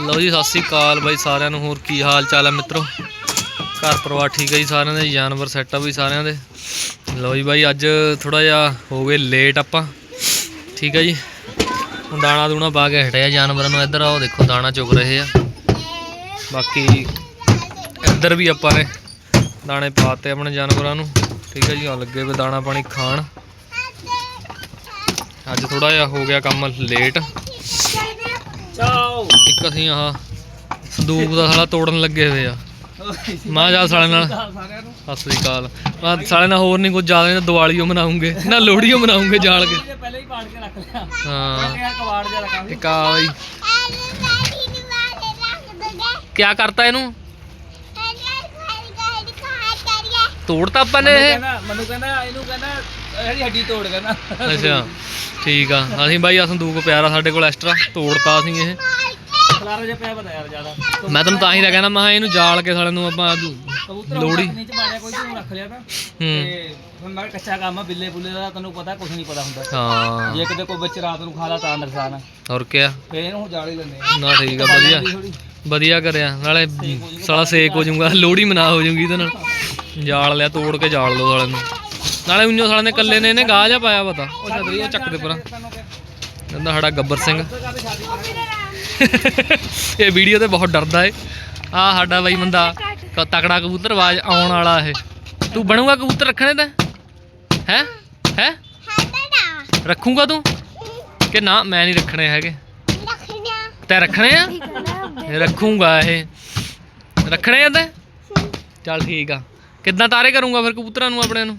ਲਓ ਜੀ, ਸਤਿ ਸ੍ਰੀ ਅਕਾਲ ਬਾਈ ਸਾਰਿਆਂ ਨੂੰ। ਹੋਰ ਕੀ ਹਾਲ ਚਾਲ ਹੈ ਮਿੱਤਰੋ? ਘਰ ਪਰਿਵਾਰ ਠੀਕ ਹੈ ਜੀ ਸਾਰਿਆਂ ਦੇ? ਜਾਨਵਰ ਸੈੱਟ ਆ ਵੀ ਸਾਰਿਆਂ ਦੇ। ਲਓ ਜੀ ਬਾਈ, ਅੱਜ ਥੋੜਾ ਜਿਹਾ ਹੋ ਗਏ ਲੇਟ ਆਪਾਂ। ਠੀਕ ਹੈ ਜੀ। ਹੁਣ ਦਾਣਾ ਦੂਣਾ ਪਾ ਕੇ ਹਟਿਆ ਜਾਨਵਰਾਂ ਨੂੰ ਇੱਧਰ। ਆਓ ਦੇਖੋ, ਦਾਣਾ ਚੁਗ ਰਹੇ ਆ। ਬਾਕੀ ਇੱਧਰ ਵੀ ਆਪਾਂ ਨੇ ਦਾਣੇ ਪਾਤੇ ਆਪਣੇ ਜਾਨਵਰਾਂ ਨੂੰ। ਠੀਕ ਹੈ ਜੀ ਆ ਲੱਗੇ ਵੇ ਦਾਣਾ ਪਾਣੀ ਖਾਣ। ਅੱਜ ਥੋੜਾ ਜਿਹਾ ਹੋ ਗਿਆ ਕੰਮ ਲੇਟ ਚਾਓ ਇੱਕ ਅਸੀਂ ਆਹ। ਸੰਦੂਕ ਦਾ ਸਾਲਾ ਤੋੜਨ ਲੱਗੇ ਹੋਏ ਆ। ਮਾਂ ਜਾ ਸਾਲੇ ਨਾਲ। ਸਤਿ ਸ੍ਰੀ ਅਕਾਲ। ਮੈਂ ਸਾਲੇ ਨਾਲ ਹੋਰ ਨਹੀਂ ਕੁਝ ਜ਼ਿਆਦਾ ਨਹੀਂ ਦੀਵਾਲੀਓ ਮਨਾਉਂਗੇ। ਨਾ ਲੋਹੜੀਓ ਮਨਾਉਂਗੇ ਜਾਲ ਕੇ। ਪਹਿਲੇ ਹੀ। ਪਾੜ ਕੇ ਰੱਖ ਲਿਆ ਹਾਂ ਯਾਰ ਕਵਾੜ ਜਿਹਾ ਰੱਖਾਂ ਇੱਕ ਆ ਬਈ। ਕਿਆ ਕਰਤਾ ਇਹਨੂੰ? ਤੋੜਤਾ ਆਪਾਂ ਨੇ ਇਹ। ਮੈਨੂੰ ਕਹਿੰਦਾ ਇਹਨੂੰ ਕਹਿੰਦਾ ਇਹਦੀ ਹੱਡੀ ਤੋੜ ਕਹਿੰਦਾ। ਅੱਛਾ। ਠੀਕ ਆ। ਅਸੀਂ ਬਾਈ ਆ ਸੰਦੂਕ ਪਿਆਰਾ ਸਾਡੇ ਕੋਲ ਐਕਸਟਰਾ ਤੋੜਤਾ ਅਸੀਂ ਇਹ। ਖਲਾਰਾ ਜਿਹਾ ਪਿਆ ਪਤਾ ਯਾਰ ਜ਼ਿਆਦਾ। ਮੈਂ ਤੈਨੂੰ ਤਾਂ ਹੀ ਤਾਂ ਕਹਿੰਦਾ ਮੈਂ ਕਿਹਾ ਇਹਨੂੰ ਜਾਲ ਕੇ ਸਾਲੇ ਨੂੰ ਆਪਾਂ ਕਬੂਤਰ ਲੋਹੜੀ। ਲੋੜੀ ਨੀਚੇ ਬਾੜਿਆ ਕੋਈ ਤੂੰ ਰੱਖ ਲਿਆ ਤਾਂ। ਹੂੰ। ਤੇ ਹੁਣ ਮੈਂ ਕਿਹਾ ਕੱਚਾ ਕੰਮ ਆ ਬਿੱਲੇ ਬੁੱਲੇ ਦਾ ਤੈਨੂੰ ਪਤਾ ਕੁਝ ਨਹੀਂ ਪਤਾ ਹੁੰਦਾ। ਹਾਂ। ਜੇ ਕਿਤੇ ਕੋਈ ਬੱਚ ਰਾਤ ਨੂੰ ਖਾ ਲਾ ਤਾਂ ਨੁਕਸਾਨ ਆ। ਹੋਰ ਕਿਆ? ਫੇਰ ਇਹਨੂੰ ਹੁਣ ਜਾਲ ਹੀ ਲੈਂਦੇ ਆ। ਨਾ ਠੀਕ ਆ ਵਧੀਆ। ਵਧੀਆ ਕਰਿਆ। ਨਾਲੇ ਸਾਲਾ ਸੇਕ ਹੋ ਜਾਊਗਾ ਲੋਹੜੀ ਮਨਾ ਹੋ ਜਾਊਗੀ ਇਹਦੇ ਨਾਲ। ਜਾਲ ਲਿਆ ਤੋੜ ਕੇ ਜਾਲ ਲੋ ਸਾਲੇ ਨੂੰ। ਨਾਲੇ unyo ਸਾਲੇ ਨੇ ਕੱਲੇ ਨੇ ਇਹਨੇ ਗਾਹ ਜਾ ਪਾਇਆ ਪਤਾ। ਉਹ ਛਤਰੀ ਉਹ ਚੱਕ ਦੇ ਪਰਾਂ। ਕਹਿੰਦਾ ਸਾਡਾ ਗੱਬਰ ਸਿੰਘ। ਇਹ ਵੀਡੀਓ ਤੇ ਬਹੁਤ ਡਰਦਾ ਏ। ਆ ਸਾਡਾ ਬਾਈ ਬੰਦਾ ਕ- ਤਕੜਾ ਆਵਾਜ਼ ਆਉਣ ਵਾਲਾ ਇਹ। ਤੂੰ ਬਣੂਗਾ ਕਬੂਤਰ ਰੱਖਣੇ ਤਾਂ? ਹੈ? ਹੈ? ਰੱਖੂਗਾ ਤੂੰ? ਕਿ ਨਾ, ਮੈਂ ਨਹੀਂ ਰੱਖਣੇ ਹੈਗੇ। ਤੈ ਰੱਖਣੇ ਆ? ਇਹ ਰੱਖੂਗਾ ਇਹ। ਰੱਖਣੇ ਆ ਤੇ? ਚੱਲ ਠੀਕ ਆ। ਕਿੱਦਾਂ ਤਾਰੇ ਕਰੂੰਗਾ ਫਿਰ ਕਬੂਤਰਾਂ ਨੂੰ ਆਪਣੇ ਨੂੰ?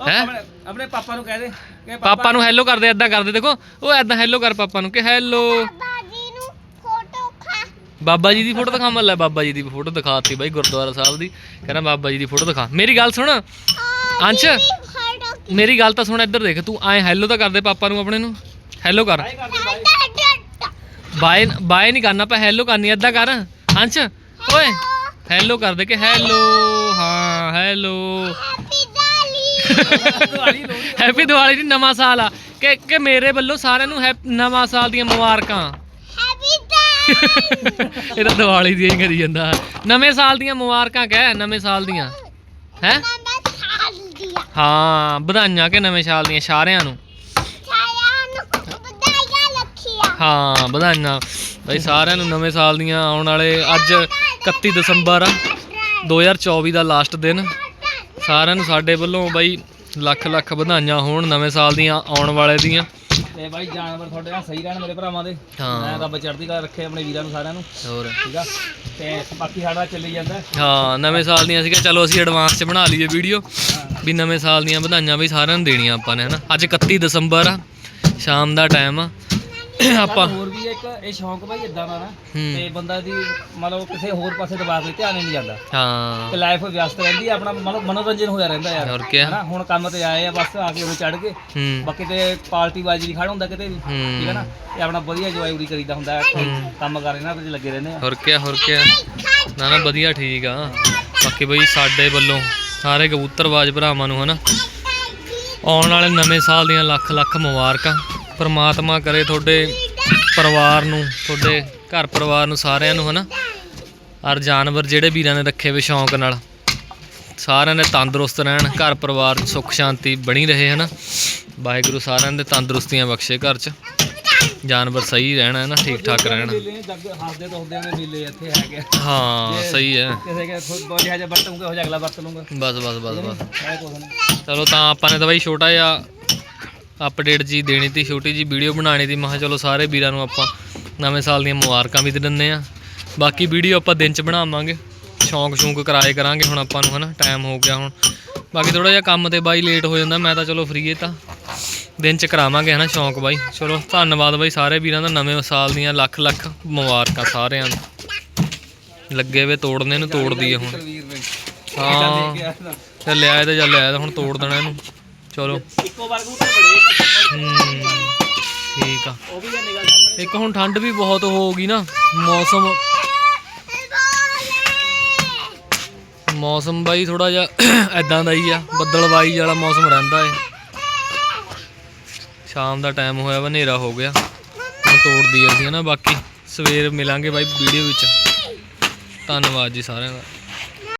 ਹੈਂ? ਆਪਣੇ ਆਪਣੇ ਪਾਪਾ ਨੂੰ ਕਹਿ ਦੇ ਕਿ ਪਾਪਾ ਨੂੰ ਹੈਲੋ ਕਰਦੇ ਏਦਾਂ ਕਰਦੇ ਦੇਖੋ ਉਹ ਏਦਾਂ ਹੈਲੋ ਕਰ ਪਾਪਾ ਨੂੰ ਕਿ ਹੈਲੋ ਬਾਬਾ ਜੀ ਦੀ ਫੋਟੋ ਦਿਖਾ ਮੈਂ ਲੈ ਬਾਬਾ ਜੀ ਦੀ ਫੋਟੋ ਦਿਖਾਤੀ ਬਾਈ ਗੁਰਦੁਆਰਾ ਸਾਹਿਬ ਦੀ। ਕਹਿੰਦਾ ਬਾਬਾ ਜੀ ਦੀ ਫੋਟੋ ਦਿਖਾ। ਮੇਰੀ ਗੱਲ ਸੁਣ ਅੰਸ਼ ਮੇਰੀ ਗੱਲ ਤਾਂ ਸੁਣ ਇੱਧਰ ਦੇਖ ਤੂੰ ਐ ਹੈਲੋ ਤਾਂ ਕਰਦੇ ਪਾਪਾ ਨੂੰ ਆਪਣੇ ਨੂੰ। ਹੈਲੋ ਕਰ। ਬਾਈ ਕਰਦੇ ਬਾਈ। ਬਾਏ ਬਾਏ ਨਹੀਂ ਕਰਨਾ ਆਪਾਂ ਹੈਲੋ ਕਰਨੀ ਏਦਾਂ ਕਰ। ਅੰਸ਼ ਓਏ ਹੈਲੋ ਕਰ ਦੇ ਕਿ ਹੈਲੋ ਹਾਂ ਹੈਲੋ ਹੈਪੀ ਦੀਵਾਲੀ ਦੀ ਨਵਾਂ ਸਾਲ ਆ। ਕਿ ਕਿ ਮੇਰੇ ਵੱਲੋਂ ਸਾਰਿਆਂ ਨੂੰ ਹੈਪ- ਨਵਾਂ ਸਾਲ ਦੀਆਂ ਮੁਬਾਰਕਾਂ। ਇਹ ਤਾਂ ਦੀਵਾਲੀ ਦੀਆਂ ਹੀ ਕਰੀ ਜਾਂਦਾ। ਨਵੇਂ ਸਾਲ ਦੀਆਂ ਮੁਬਾਰਕਾਂ ਕਹਿ ਨਵੇਂ ਸਾਲ ਦੀਆਂ। ਹੈ? ਹਾਂ ਵਧਾਈਆਂ ਕਿ ਨਵੇਂ ਸਾਲ ਦੀਆਂ ਸਾਰਿਆਂ ਨੂੰ। ਹਾਂ ਵਧਾਈਆਂ। ਬਈ ਸਾਰਿਆਂ ਨੂੰ ਨਵੇਂ ਸਾਲ ਦੀਆਂ ਆਉਣ ਵਾਲੇ ਅੱਜ 31 ਦਸੰਬਰ ਆ। 2024 ਦਾ ਲਾਸਟ ਦਿਨ। ਸਾਰਿਆਂ ਨੂੰ ਸਾਡੇ ਵੱਲੋਂ ਬਈ ਲੱਖ ਲੱਖ ਵਧਾਈਆਂ ਹੋਣ ਨਵੇਂ ਸਾਲ ਦੀਆਂ ਆਉਣ ਵਾਲੇ ਦੀਆਂ। ਤੇ ਬਾਈ ਜਾਨਵਰ ਤੁਹਾਡੇ ਨਾਲ ਸਹੀ ਰਹਿਣ ਮੇਰੇ ਭਰਾਵਾਂ ਦੇ। ਹਾਂ। ਮੈਂ ਰੱਬ ਚੜ੍ਹਦੀ ਕਲਾ ਰੱਖੇ ਆਪਣੇ ਵੀਰਾਂ ਨੂੰ ਸਾਰਿਆਂ ਨੂੰ। ਹੋਰ। ਠੀਕ ਆ? ਤੇ ਬਾਕੀ ਸਾਡਾ ਚੱਲੀ ਜਾਂਦਾ। ਹਾਂ ਨਵੇਂ ਸਾਲ ਦੀਆਂ ਸੀਗਾ ਚਲੋ ਅਸੀਂ ਐਡਵਾਂਸ 'ਚ ਬਣਾ ਲਈਏ ਵੀਡੀਓ ਵੀ ਨਵੇਂ ਸਾਲ ਦੀਆਂ ਵਧਾਈਆਂ ਵੀ ਸਾਰਿਆਂ ਨੂੰ ਦੇਣੀਆਂ ਆਪਾਂ ਨੇ ਹਨਾ। ਅੱਜ 31 ਦਸੰਬਰ ਆ ਸ਼ਾਮ ਦਾ ਟਾਈਮ ਆ। ਆਪਾਂ ਹੋਰ ਵੀ ਇੱਕ ਇਹ ਸ਼ੌਂਕ ਬਾਈ ਇਦਾਂ ਦਾ ਨਾ ਹੂੰ। ਤੇ ਬੰਦਾ ਦੀ ਮਤਲਬ ਕਿਸੇ ਹੋਰ ਪਾਸੇ ਦਿਮਾਗ ਵਿੱਚ ਧਿਆਨ ਹੀ ਨਹੀਂ ਜਾਂਦਾ। ਤੇ ਹਾਂ ਲਾਈਫ ਵਿਅਸਤ ਰਹਿੰਦੀ ਆ ਆਪਣਾ ਮਤਲਬ ਮਨੋਰੰਜਨ ਹੋਇਆ ਰਹਿੰਦਾ ਯਾਰ। ਹੋਰ ਕਿਆ। ਹਨਾ ਹੁਣ ਕੰਮ ਤੇ ਆਏ ਆ ਬਸ ਆ ਕੇ ਉਹ ਚੜ ਗਏ ਹੂੰ। ਬਾਕੀ ਤੇ ਪਾਰਟੀ ਬਾਜੀ ਨਹੀਂ ਖੜਾ ਹੁੰਦਾ ਕਿਤੇ ਵੀ। ਹੂੰ। ਠੀਕ ਹੈ ਨਾ? ਇਹ ਆਪਣਾ ਵਧੀਆ ਇੰਜੋਏ ਉਰੀ ਕਰੀਦਾ ਹੁੰਦਾ। ਕੰਮ ਕਰ ਇਹਨਾਂ ਤੇ ਲੱਗੇ ਰਹਿੰਦੇ ਆ। ਹੋਰ ਕਿਆ ਹੋਰ ਕਿਆ। ਨਾ ਨਾ ਵਧੀਆ ਠੀਕ ਆ। ਬਾਕੀ ਬਈ ਸਾਡੇ ਵੱਲੋਂ ਸਾਰੇ ਕਬੂਤਰਬਾਜ਼ ਭਰਾਵਾਂ ਨੂੰ ਹਨਾ ਆਉਣ ਵਾਲੇ ਨਵੇਂ ਸਾਲ ਦੀਆਂ ਲੱਖ ਲੱਖ ਮੁਬਾਰਕਾਂ। ਪ੍ਰਮਾਤਮਾ ਕਰੇ ਤੁਹਾਡੇ ਪਰਿਵਾਰ ਨੂੰ ਤੁਹਾਡੇ ਘਰ ਪਰਿਵਾਰ ਨੂੰ ਸਾਰਿਆਂ ਨੂੰ ਹਨਾ? ਔਰ ਜਾਨਵਰ ਜਿਹੜੇ ਵੀਰਾਂ ਨੇ ਰੱਖੇ ਵੇ ਸ਼ੌਂਕ ਨਾਲ। ਸਾਰਿਆਂ ਦੇ ਤੰਦਰੁਸਤ ਰਹਿਣ ਘਰ ਪਰਿਵਾਰ 'ਚ ਸੁੱਖ ਸ਼ਾਂਤੀ ਬਣੀ ਰਹੇ ਹਨਾ? ਵਾਹਿਗੁਰੂ ਸਾਰਿਆਂ ਦੇ ਤੰਦਰੁਸਤੀਆਂ ਬਖਸ਼ੇ ਘਰ 'ਚ। ਜਾਨਵਰ ਸਹੀ ਰਹਿਣ ਹੈ ਨਾ ਠੀਕ ਠਾਕ ਰਹਿਣ ਹੱਸਦੇ ਤੋਸਦੇ ਨੇ ਇੱਥੇ। ਹਾਂ ਸਹੀ ਹੈ। ਕਿਸੇ ਕੇ ਬਹੁਤ ਜਿਹਾ ਜਿਹਾ ਵਰਤੂੰਗਾ ਉਹ ਜਿਹਾ ਅਗਲਾ ਵਰਤ ਲੂੰਗਾ ਬਸ ਬਸ ਬਸ ਬਸ। ਚਲੋ ਤਾਂ ਆਪਾਂ ਨੇ ਤਾਂ ਬਾਈ ਛੋਟਾ ਜਿਹਾ ਅਪਡੇਟ ਜੀ ਦੇਣੀ ਤੀ ਛੋਟੀ ਜੀ ਵੀਡੀਓ ਬਣਾਣੀ ਤੀ ਮੈਂ ਕਿਹਾ ਚਲੋ ਸਾਰੇ ਵੀਰਾਂ ਨੂੰ ਆਪਾਂ ਨਵੇਂ ਸਾਲ ਦੀਆਂ ਮੁਬਾਰਕਾਂ ਵੀ ਦੇ ਦਿੰਦੇ ਆ ਬਾਕੀ ਵੀਡੀਓ ਆਪਾਂ ਦਿਨ ਚ ਬਣਾਵਾਂਗੇ ਸ਼ੌਂਕ ਸ਼ੌਂਕ ਕਰਾਏ ਕਰਾਂਗੇ ਹੁਣ ਆਪਾਂ ਨੂੰ ਹਨਾ ਟਾਈਮ ਹੋ ਗਿਆ ਹੁਣ। ਬਾਕੀ ਥੋੜਾ ਜਿਹਾ ਕੰਮ ਤੇ ਬਾਈ ਲੇਟ ਹੋ ਜਾਂਦਾ ਮੈਂ ਤਾਂ ਚਲੋ ਫ੍ਰੀ ਏ ਤਾਂ। ਦਿਨ ਚ ਕਰਾਵਾਂਗੇ ਹਨਾ ਸ਼ੌਂਕ ਬਾਈ। ਚਲੋ ਧੰਨਵਾਦ ਬਾਈ ਸਾਰੇ ਵੀਰਾਂ ਦਾ ਨਵੇਂ ਸਾਲ ਦੀਆਂ ਲੱਖ ਲੱਖ ਮੁਬਾਰਕਾਂ ਸਾਰਿਆਂ ਨੂੰ। ਲੱਗੇ ਵੇ ਤੋੜਨੇ ਨੂੰ ਤੋੜ ਦਈਏ ਹੁਣ। ਹਾਂ। ਚੱਲ ਲਿਆ ਤੇ ਚੱਲ ਲਿਆ ਤਾਂ ਹੁਣ ਤੋੜ ਦੇਣਾ ਇਹਨੂੰ। ਚਲੋ। ਇੱਕੋ ਵਾਰ ਕਬੂਤਰ ਬੜੇ ਹੂੰ ਠੀਕ ਆ। ਉਹ ਵੀ ਆ ਨਿਗਾਹ ਸਾਹਮਣੇ। ਇੱਕ ਹੁਣ ਠੰਡ ਵੀ ਬਹੁਤ ਹੋ ਗਈ ਨਾ ਮੌਸਮ। ਮੌਸਮ ਬਾਈ ਥੋੜਾ ਜਿਹਾ ਐਦਾਂ ਦਾ ਹੀ ਆ ਬੱਦਲਵਾਈ ਵਾਲਾ ਮੌਸਮ ਰਹਿੰਦਾ ਏ। ਸ਼ਾਮ ਦਾ ਟਾਈਮ ਹੋਇਆ ਵਾ ਹਨੇਰਾ ਹੋ ਗਿਆ। ਹੁਣ ਤੋੜਦੀ ਅਸੀਂ ਹਨਾ ਬਾਕੀ ਸਵੇਰ ਮਿਲਾਂਗੇ ਬਾਈ ਵੀਡੀਓ ਵਿੱਚ। ਧੰਨਵਾਦ ਜੀ ਸਾਰਿਆਂ ਦਾ।